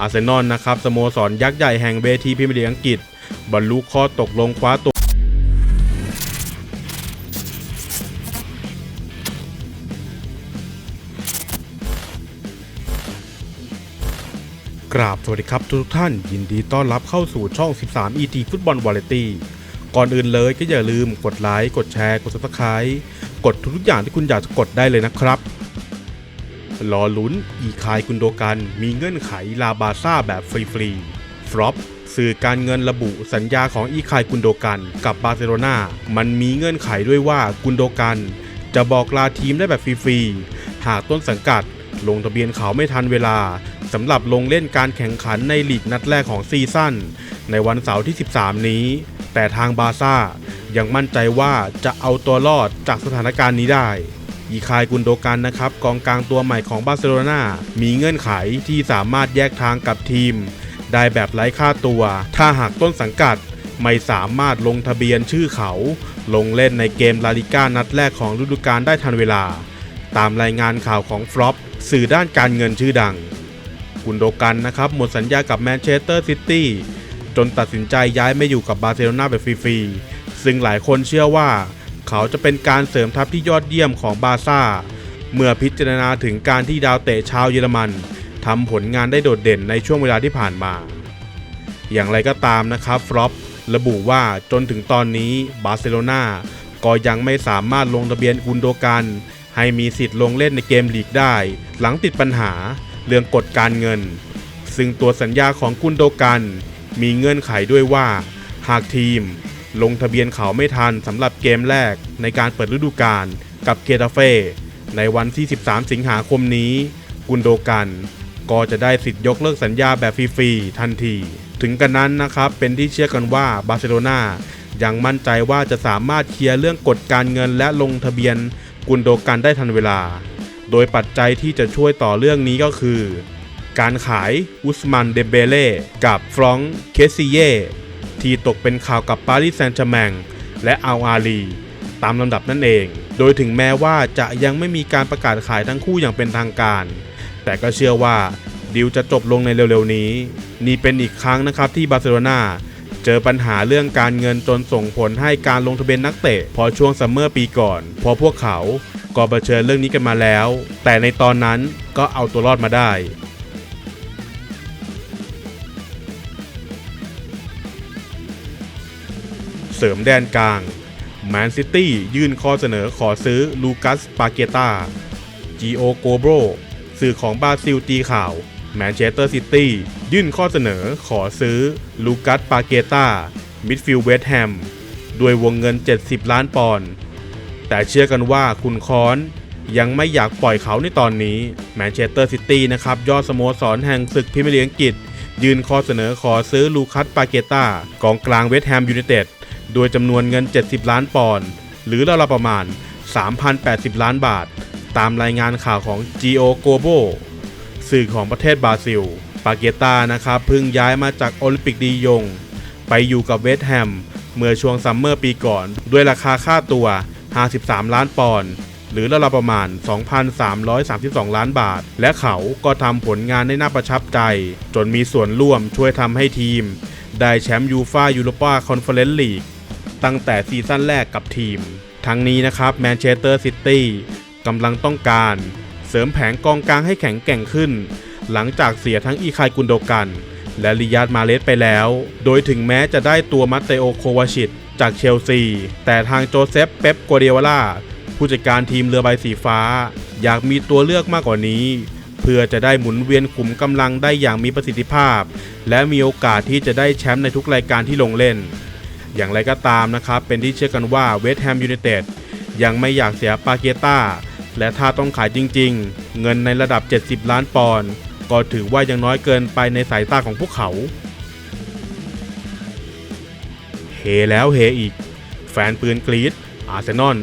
อาร์เซนอลนะครับสโมสรยักษ์ใหญ่แห่งเวทีพรีเมียร์ลีกอังกฤษ บรรลุข้อตกลงคว้าตัวกราบสวัสดีครับทุกท่าน ยินดีต้อนรับเข้าสู่ช่อง 13 ET ฟุตบอลวาเลตี้ก่อนอื่นเลยก็อย่าลืมกดไลค์ กดแชร์ กด subscribe กดทุกอย่างที่คุณอยากจะกดได้เลยนะครับ รอลุ้น อีคายกุนโดกันมีเงื่อนไขลาบาซ่าแบบฟรีๆฟลอปสื่อการเงินระบุสัญญาของอีคายกุนโดกันกับบาร์เซโลนามันมีเงื่อนไขด้วยว่ากุนโดกันจะบอกลาทีมได้แบบฟรีๆ หากต้นสังกัดลงทะเบียนเขาไม่ทันเวลาสำหรับลงเล่นการแข่งขันในลีกนัดแรกของซีซั่นในวันเสาร์ที่ 13 นี้ แต่ทางบาซ่ายังมั่นใจว่าจะเอาตัวรอดจากสถานการณ์นี้ได้ อีคายกุนโดกันนะครับกองกลางตัวใหม่ของบาร์เซโลนามีเงื่อนไขที่สามารถแยกทางกับทีม ได้แบบไร้ค่าตัว ถ้าหากต้นสังกัดไม่สามารถลงทะเบียนชื่อเขา ลงเล่นในเกมลาลิก้านัดแรกของฤดูกาลได้ทันเวลา ตามรายงานข่าวของฟลอปสื่อด้านการเงินชื่อดัง กุนโดกันนะครับหมดสัญญากับแมนเชสเตอร์ซิตี้จนตัดสินใจย้ายไม่อยู่กับบาร์เซโลนาแบบฟรีๆซึ่งหลายคนเชื่อว่า เขาจะเป็นการเสริมทัพที่ยอดเยี่ยมของบาร์ซ่า เมื่อพิจารณาถึงการที่ดาวเตะชาวเยอรมันทำผลงานได้โดดเด่นในช่วงเวลาที่ผ่านมา อย่างไรก็ตามนะครับฟลอประบุว่าจนถึงตอนนี้บาร์เซโลนาก็ยังไม่สามารถลงทะเบียนกุนโดกันให้มีสิทธิ์ลงเล่นในเกมลีกได้ หลังติดปัญหาเรื่องกฎการเงิน ซึ่งตัวสัญญาของกุนโดกันมีเงื่อนไขด้วยว่า หากทีม ลงทะเบียนเขาไม่ทันสำหรับเกมแรกในการเปิดฤดูกาลกับเกตาเฟ่ในวันที่ 13 สิงหาคมนี้ กุนโดกันก็จะได้สิทธิ์ยกเลิกสัญญาแบบฟรีๆทันที ถึงกันนั้นนะครับ เป็นที่เชื่อกันว่าบาร์เซโลนายังมั่นใจว่าจะสามารถเคลียร์เรื่องกฎการเงินและลงทะเบียนกุนโดกันได้ทันเวลา โดยปัจจัยที่จะช่วยต่อเรื่องนี้ก็คือ การขายอุสมันเดเบเล่กับฟรองก์เคซิเย่ ที่ตกเป็นข่าวกับปารีสแซงต์แชร์แมงและอัลอาลีตามลำดับนั่นเอง โดยถึงแม้ว่าจะยังไม่มีการประกาศขายทั้งคู่อย่างเป็นทางการ แต่ก็เชื่อว่าดิวจะจบลงในเร็วๆนี้ นี่เป็นอีกครั้งนะครับที่บาร์เซโลนาเจอปัญหาเรื่องการเงินจนส่งผลให้การลงทะเบียนนักเตะ พอช่วงซัมเมอร์ปีก่อน พอพวกเขาก็เผชิญเรื่องนี้กันมาแล้ว แต่ในตอนนั้นก็เอาตัวรอดมาได้ เสริมแดนกลางแมนซิตี้ยื่นข้อเสนอขอซื้อลูคัสปาเกตาจีโอโกโบรสื่อของบราซิลตีข่าวแมนเชสเตอร์ซิตี้ยื่นข้อเสนอขอซื้อลูคัสปาเกตามิดฟิลด์เวสต์แฮมด้วยวงเงิน 70 ล้านปอนด์แต่เชื่อกันว่าคุณคอนยังไม่อยากปล่อยเขาในตอนนี้แมนเชสเตอร์ซิตี้นะครับยอดสโมสรแห่งศึกพรีเมียร์ลีกอังกฤษ ยื่นข้อเสนอขอซื้อลูคัสปาเกตากองกลางเวสต์แฮมยูไนเต็ด โดยจำนวนเงิน 70 ล้านปอนด์หรือราวๆประมาณ 3,080 ล้านบาท ตามรายงานข่าวของ Geo Globo สื่อของประเทศบราซิล ปาเกตานะครับเพิ่งย้ายมาจากโอลิมปิกดียง ไปอยู่กับเวสแฮม เมื่อช่วงซัมเมอร์ปีก่อน ด้วยราคาค่าตัว 53 ล้านปอนด์หรือราวๆประมาณ 2,332 ล้านบาท และเขาก็ทำผลงานได้น่าประทับใจ จนมีส่วนร่วมช่วยทำให้ทีม ได้แชมป์ยูฟายูโรปาคอนเฟอเรนซ์ลีก ตั้งแต่ซีซั่นแรกกับทีม ทั้งนี้นะครับแมนเชสเตอร์ซิตี้กำลังต้องการ เสริมแผงกองกลางให้แข็งแกร่งขึ้น หลังจากเสียทั้งอีคายกุนโดกัน และริยาดมาเลสไปแล้ว โดยถึงแม้จะได้ตัวมัตเตโอโควาชิตจากเชลซี แต่ทางโจเซฟเป๊ปกัวเดียวล่าผู้จัดการทีมเรือใบสีฟ้า อยากมีตัวเลือกมากกว่านี้ เพื่อจะได้หมุนเวียนขุมกำลังได้อย่างมีประสิทธิภาพ และมีโอกาสที่จะได้แชมป์ในทุกรายการที่ลงเล่น อย่างไรก็ตามนะครับ เป็นที่เชื่อกันว่าเวสต์แฮมยูไนเต็ดยังไม่อยากเสียปาเกต้า และถ้าต้องขายจริงๆ เงินในระดับ 70 ล้านปอนด์ก็ถือว่ายังน้อยเกินไปในสายตาของพวกเขา เฮแล้วเฮอีก แฟนปืนกรีดอาร์เซนอล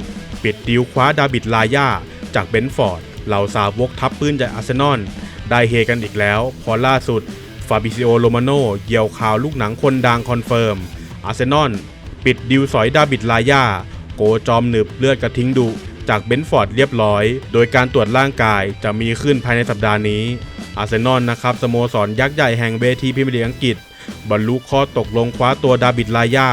ปิดดีลคว้าดาบิดลาย่าจากเบนฟอร์ดเหล่าสาวกทัพปืนจากอาร์เซนอลได้เฮกันอีกแล้ว พอล่าสุด ฟาบิซิโอ โรมาโนเกี่ยวข่าวลูกหนังคนดังคอนเฟิร์ม อาร์เซนอลปิดดิวสอยดาบิดลายาโกจอมหนึบเลือดกระทิ้งดุ จากเบนฟอร์ดเรียบร้อย โดยการตรวจร่างกายจะมีขึ้นภายในสัปดาห์นี้ อาร์เซนอลนะครับสโมสรยักษ์ใหญ่แห่งเวทีพรีเมียร์ลีกอังกฤษ บรรลุข้อตกลงคว้าตัวดาบิดลายา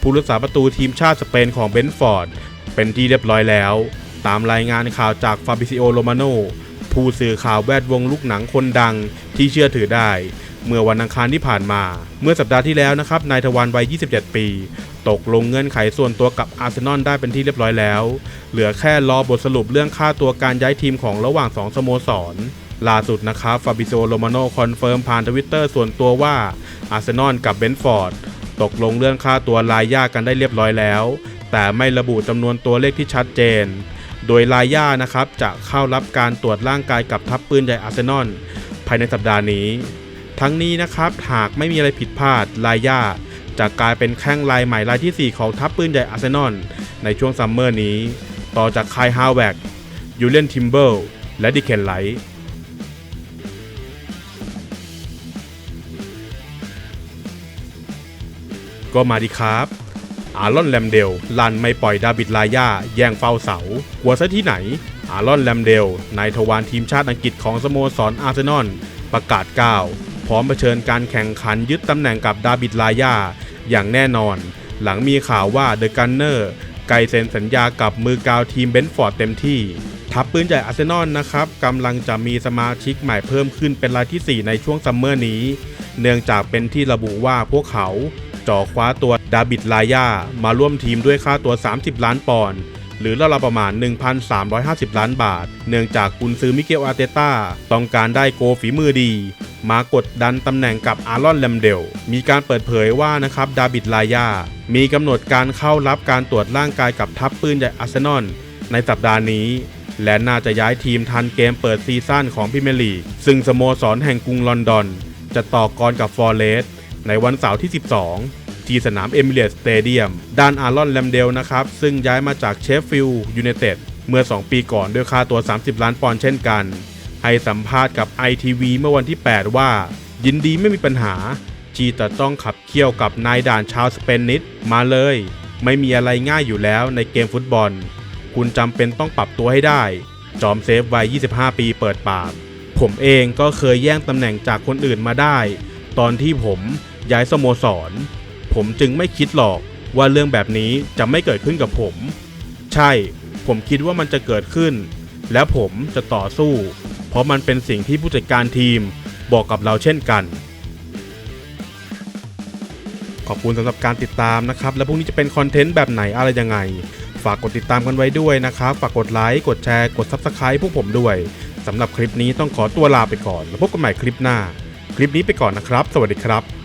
ผู้รักษาประตูทีมชาติสเปนของเบนฟอร์ด เป็นที่เรียบร้อยแล้ว ตามรายงานข่าวจากฟาบิซิโอโรมาโนผู้สื่อข่าวแวดวงลูกหนังคนดังที่เชื่อถือได้ เมื่อวันอังคารที่ผ่านมา เมื่อสัปดาห์ที่แล้วนะครับนายทวารวัย 27 ปี ตกลงเงื่อนไขส่วนตัวกับอาร์เซนอลได้เป็นที่เรียบร้อยแล้ว เหลือแค่รอบทสรุปเรื่องค่าตัวการย้ายทีมของระหว่าง 2 สโมสรล่าสุดนะครับฟาบิโซโรมาโนคอนเฟิร์มผ่านทวิตเตอร์ส่วนตัวว่าอาร์เซนอลกับเบนฟอร์ดตกลงเรื่องค่าตัวลายย่ากันได้เรียบร้อยแล้ว แต่ไม่ระบุจำนวนตัวเลขที่ชัดเจน โดยลายย่านะครับจะเข้ารับการตรวจร่างกายกับทัพปืนใหญ่อาร์เซนอลภายในสัปดาห์นี้ ทั้งนี้นะครับหากไม่มีอะไรผิดพลาดลายย่าจะกลายเป็นแข้งลายใหม่รายทีสี่ 4 ของทัพปืนใหญ่อาร์เซนอลในช่วงซัมเมอร์นี้ ต่อจากคายฮาวแวกยูเลนทิมเบิลและดิเคนไลท์ก็มาดีครับ อารอนแลมเดลลันไม่ปล่อยดาบิดลาย่าแย่งเฝ้าเสากลัวซะที่ไหน อารอนแลมเดลนายทวารทีมชาติอังกฤษของสโมสรอาร์เซนอลประกาศก้าว พร้อมเผชิญการแข่งขันยึดตำแหน่งกับดาบิดลายาอย่างแน่นอน หลังมีข่าวว่าเดอะกันเนอร์ไกเซ็นสัญญากับมือกาวทีมเบนฟอร์ดเต็มที่ ทัพปืนใหญ่อาร์เซนอลนะครับกำลังจะมีสมาชิกใหม่เพิ่มขึ้นเป็นรายที่ 4 ในช่วงซัมเมอร์นี้ เนื่องจากเป็นที่ระบุว่าพวกเขาจ่อคว้าตัวดาบิดลายามาร่วมทีมด้วยค่าตัว 30 ล้านปอนด์หรือราวๆประมาณ 1,350 ล้านบาท เนื่องจากกุนซือมิเกลอารเตต้าต้องการได้โกฝีมือดี มากดดันตำแหน่งกับอารอนแลมเดล มีการเปิดเผยว่านะครับดาบิดลายา มีกำหนดการเข้ารับการตรวจร่างกายกับทัพปืนใหญ่อาร์เซนอลในสัปดาห์นี้ และน่าจะย้ายทีมทันเกมเปิดซีซั่นของพรีเมลีซึ่งสโมสรแห่งกรุงลอนดอน จะต่อกรกับฟอร์เรสในวันเสาร์ที่ 12ที่สนามเอมิเรตสเตเดียมด้านอารอนแลมเดลนะครับ ซึ่งย้ายมาจากเชฟฟิลด์ยูไนเต็ดเมื่อ 2 ปีก่อนด้วยค่าตัว 30 ล้านปอนด์เช่นกัน ให้สัมภาษณ์กับ ITV เมื่อวันที่ 8 ว่า ยินดีไม่มีปัญหาจีแต่ต้องขับเคี่ยวกับนายด่านชาวสเปนนิดมาเลย ไม่มีอะไรง่ายอยู่แล้วในเกมฟุตบอล คุณจำเป็นต้องปรับตัวให้ได้ จอมเซฟวัย 25 ปีเปิดปาก ผมเองก็เคยแย่งตำแหน่งจากคนอื่นมาได้ ตอนที่ผมย้ายสโมสร ผมจึงไม่คิดหรอกว่าเรื่องแบบนี้จะไม่เกิดขึ้นกับผม ใช่ ผมคิดว่ามันจะเกิดขึ้น และผมจะต่อสู้ เพราะมันเป็นสิ่งที่ผู้จัดการทีมบอกกับเราเช่นกัน ขอบคุณสำหรับการติดตามนะครับ และพรุ่งนี้จะเป็นคอนเทนต์แบบไหนอะไรยังไง ฝากกดติดตามกันไว้ด้วยนะครับ ฝากกดไลค์ กดแชร์ กด Subscribe พวกผมด้วยสำหรับคลิปนี้ต้องขอตัวลาไปก่อน แล้วพบกันใหม่คลิปหน้า คลิปนี้ไปก่อนนะครับ สวัสดีครับ